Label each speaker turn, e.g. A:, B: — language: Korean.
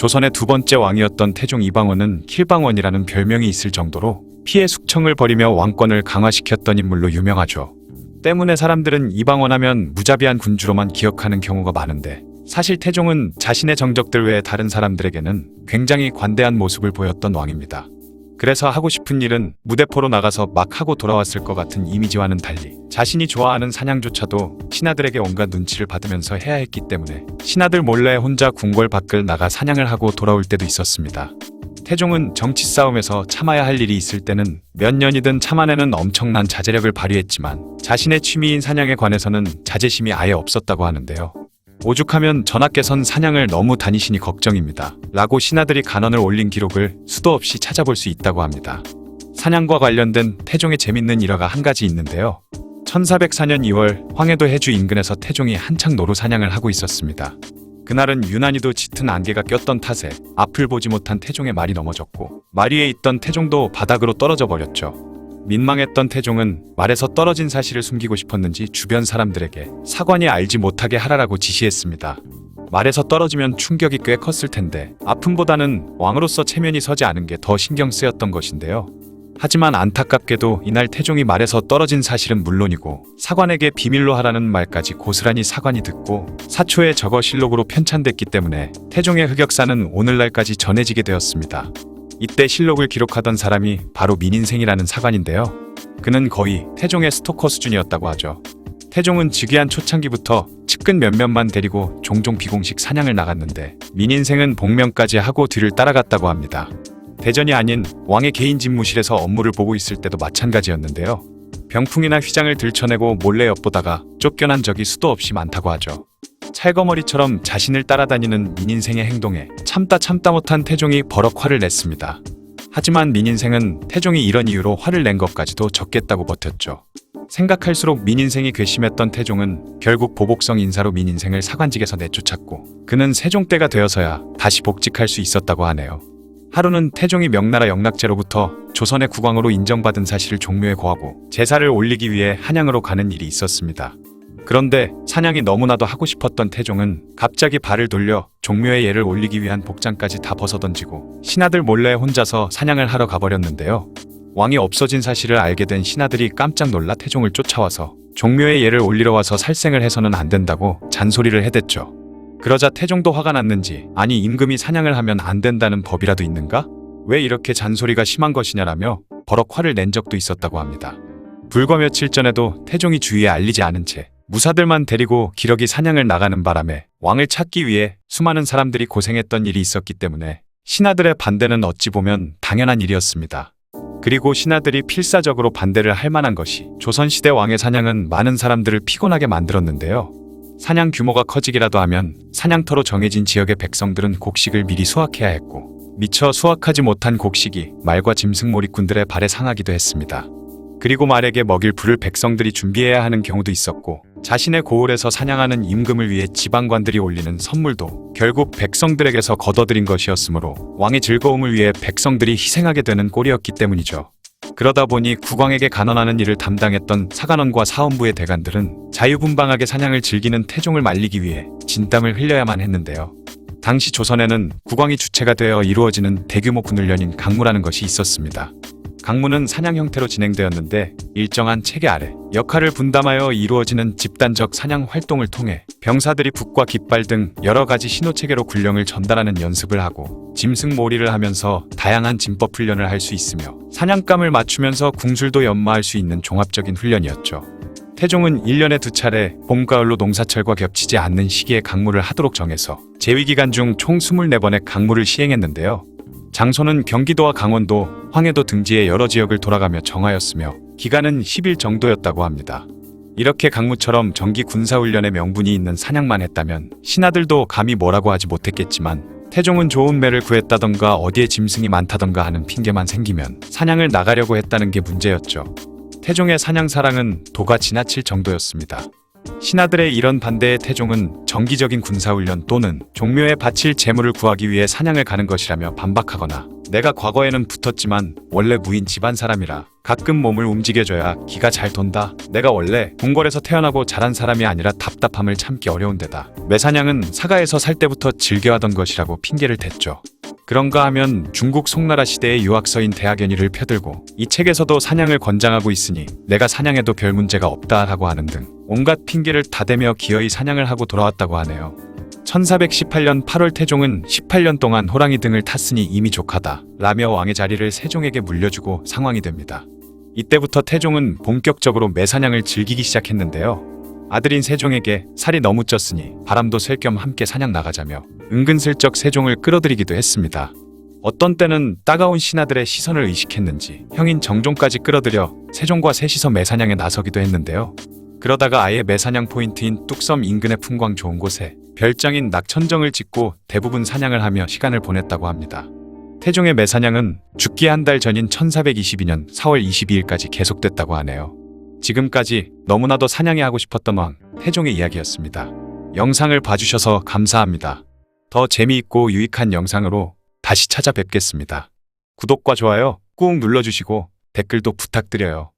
A: 조선의 두 번째 왕이었던 태종 이방원은 킬방원이라는 별명이 있을 정도로 피해 숙청을 벌이며 왕권을 강화시켰던 인물로 유명하죠. 때문에 사람들은 이방원 하면 무자비한 군주로만 기억하는 경우가 많은데 사실 태종은 자신의 정적들 외에 다른 사람들에게는 굉장히 관대한 모습을 보였던 왕입니다. 그래서 하고 싶은 일은 무대포로 나가서 막 하고 돌아왔을 것 같은 이미지와는 달리 자신이 좋아하는 사냥조차도 신하들에게 온갖 눈치를 받으면서 해야 했기 때문에 신하들 몰래 혼자 궁궐 밖을 나가 사냥을 하고 돌아올 때도 있었습니다. 태종은 정치 싸움에서 참아야 할 일이 있을 때는 몇 년이든 참아내는 엄청난 자제력을 발휘했지만 자신의 취미인 사냥에 관해서는 자제심이 아예 없었다고 하는데요. 오죽하면 전하께선 사냥을 너무 다니시니 걱정입니다. 라고 신하들이 간언을 올린 기록을 수도 없이 찾아볼 수 있다고 합니다. 사냥과 관련된 태종의 재밌는 일화가 한 가지 있는데요. 1404년 2월 황해도 해주 인근에서 태종이 한창 노루 사냥을 하고 있었습니다. 그날은 유난히도 짙은 안개가 꼈던 탓에 앞을 보지 못한 태종의 말이 넘어졌고 말 위에 있던 태종도 바닥으로 떨어져 버렸죠. 민망했던 태종은 말에서 떨어진 사실을 숨기고 싶었는지 주변 사람들에게 사관이 알지 못하게 하라라고 지시했습니다. 말에서 떨어지면 충격이 꽤 컸을 텐데 아픔보다는 왕으로서 체면이 서지 않은 게 더 신경 쓰였던 것인데요. 하지만 안타깝게도 이날 태종이 말에서 떨어진 사실은 물론이고 사관에게 비밀로 하라는 말까지 고스란히 사관이 듣고 사초에 적어 실록으로 편찬됐기 때문에 태종의 흑역사는 오늘날까지 전해지게 되었습니다. 이때 실록을 기록하던 사람이 바로 민인생이라는 사관인데요. 그는 거의 태종의 스토커 수준이었다고 하죠. 태종은 즉위한 초창기부터 측근 몇몇만 데리고 종종 비공식 사냥을 나갔는데 민인생은 복명까지 하고 뒤를 따라갔다고 합니다. 대전이 아닌 왕의 개인 집무실에서 업무를 보고 있을 때도 마찬가지였는데요. 병풍이나 휘장을 들춰내고 몰래 엿보다가 쫓겨난 적이 수도 없이 많다고 하죠. 찰거머리처럼 자신을 따라다니는 민인생의 행동에 참다 참다 못한 태종이 버럭 화를 냈습니다. 하지만 민인생은 태종이 이런 이유로 화를 낸 것까지도 적겠다고 버텼죠. 생각할수록 민인생이 괘씸했던 태종은 결국 보복성 인사로 민인생을 사관직에서 내쫓았고 그는 세종 때가 되어서야 다시 복직할 수 있었다고 하네요. 하루는 태종이 명나라 영락제로부터 조선의 국왕으로 인정받은 사실을 종묘에 고하고 제사를 올리기 위해 한양으로 가는 일이 있었습니다. 그런데 사냥이 너무나도 하고 싶었던 태종은 갑자기 발을 돌려 종묘에 예를 올리기 위한 복장까지 다 벗어던지고 신하들 몰래 혼자서 사냥을 하러 가버렸는데요. 왕이 없어진 사실을 알게 된 신하들이 깜짝 놀라 태종을 쫓아와서 종묘에 예를 올리러 와서 살생을 해서는 안 된다고 잔소리를 해댔죠. 그러자 태종도 화가 났는지 아니 임금이 사냥을 하면 안 된다는 법이라도 있는가? 왜 이렇게 잔소리가 심한 것이냐라며 버럭 화를 낸 적도 있었다고 합니다. 불과 며칠 전에도 태종이 주위에 알리지 않은 채 무사들만 데리고 기러기 사냥을 나가는 바람에 왕을 찾기 위해 수많은 사람들이 고생했던 일이 있었기 때문에 신하들의 반대는 어찌 보면 당연한 일이었습니다. 그리고 신하들이 필사적으로 반대를 할 만한 것이 조선시대 왕의 사냥은 많은 사람들을 피곤하게 만들었는데요. 사냥 규모가 커지기라도 하면 사냥터로 정해진 지역의 백성들은 곡식을 미리 수확해야 했고 미처 수확하지 못한 곡식이 말과 짐승 몰이꾼들의 발에 상하기도 했습니다. 그리고 말에게 먹일 불을 백성들이 준비해야 하는 경우도 있었고 자신의 고을에서 사냥하는 임금을 위해 지방관들이 올리는 선물도 결국 백성들에게서 걷어들인 것이었으므로 왕의 즐거움을 위해 백성들이 희생하게 되는 꼴이었기 때문이죠. 그러다 보니 국왕에게 간언하는 일을 담당했던 사관원과 사원부의 대관들은 자유분방하게 사냥을 즐기는 태종을 말리기 위해 진땀을 흘려야만 했는데요. 당시 조선에는 국왕이 주체가 되어 이루어지는 대규모 군훈련인 강무라는 것이 있었습니다. 강무는 사냥 형태로 진행되었는데 일정한 체계 아래 역할을 분담하여 이루어지는 집단적 사냥 활동을 통해 병사들이 북과 깃발 등 여러 가지 신호 체계로 군령을 전달하는 연습을 하고 짐승 몰이를 하면서 다양한 진법 훈련을 할 수 있으며 사냥감을 맞추면서 궁술도 연마할 수 있는 종합적인 훈련이었죠. 태종은 1년에 두 차례 봄, 가을로 농사철과 겹치지 않는 시기에 강무를 하도록 정해서 재위기간 중 총 24번의 강무를 시행했는데요. 장소는 경기도와 강원도, 황해도 등지의 여러 지역을 돌아가며 정하였으며 기간은 10일 정도였다고 합니다. 이렇게 강무처럼 정기 군사훈련의 명분이 있는 사냥만 했다면 신하들도 감히 뭐라고 하지 못했겠지만 태종은 좋은 매를 구했다던가 어디에 짐승이 많다던가 하는 핑계만 생기면 사냥을 나가려고 했다는 게 문제였죠. 태종의 사냥 사랑은 도가 지나칠 정도였습니다. 신하들의 이런 반대에 태종은 정기적인 군사훈련 또는 종묘에 바칠 재물을 구하기 위해 사냥을 가는 것이라며 반박하거나 내가 과거에는 붙었지만 원래 무인 집안 사람이라 가끔 몸을 움직여줘야 기가 잘 돈다. 내가 원래 궁궐에서 태어나고 자란 사람이 아니라 답답함을 참기 어려운 데다. 매사냥은 사가에서 살 때부터 즐겨하던 것이라고 핑계를 댔죠. 그런가 하면 중국 송나라 시대의 유학서인 대학연의를 펴들고 이 책에서도 사냥을 권장하고 있으니 내가 사냥해도 별 문제가 없다 하고 하는 등 온갖 핑계를 다 대며 기어이 사냥을 하고 돌아왔다고 하네요. 1418년 8월 태종은 18년 동안 호랑이 등을 탔으니 이미 족하다 라며 왕의 자리를 세종에게 물려주고 상황이 됩니다. 이때부터 태종은 본격적으로 매사냥을 즐기기 시작했는데요. 아들인 세종에게 살이 너무 쪘으니 바람도 쐴 겸 함께 사냥 나가자며 은근슬쩍 세종을 끌어들이기도 했습니다. 어떤 때는 따가운 신하들의 시선을 의식했는지 형인 정종까지 끌어들여 세종과 셋이서 매사냥에 나서기도 했는데요. 그러다가 아예 매사냥 포인트인 뚝섬 인근의 풍광 좋은 곳에 별장인 낙천정을 짓고 대부분 사냥을 하며 시간을 보냈다고 합니다. 태종의 매사냥은 죽기 한 달 전인 1422년 4월 22일까지 계속됐다고 하네요. 지금까지 너무나도 사냥이 하고 싶었던 왕 태종의 이야기였습니다. 영상을 봐주셔서 감사합니다. 더 재미있고 유익한 영상으로 다시 찾아뵙겠습니다. 구독과 좋아요 꾹 눌러주시고 댓글도 부탁드려요.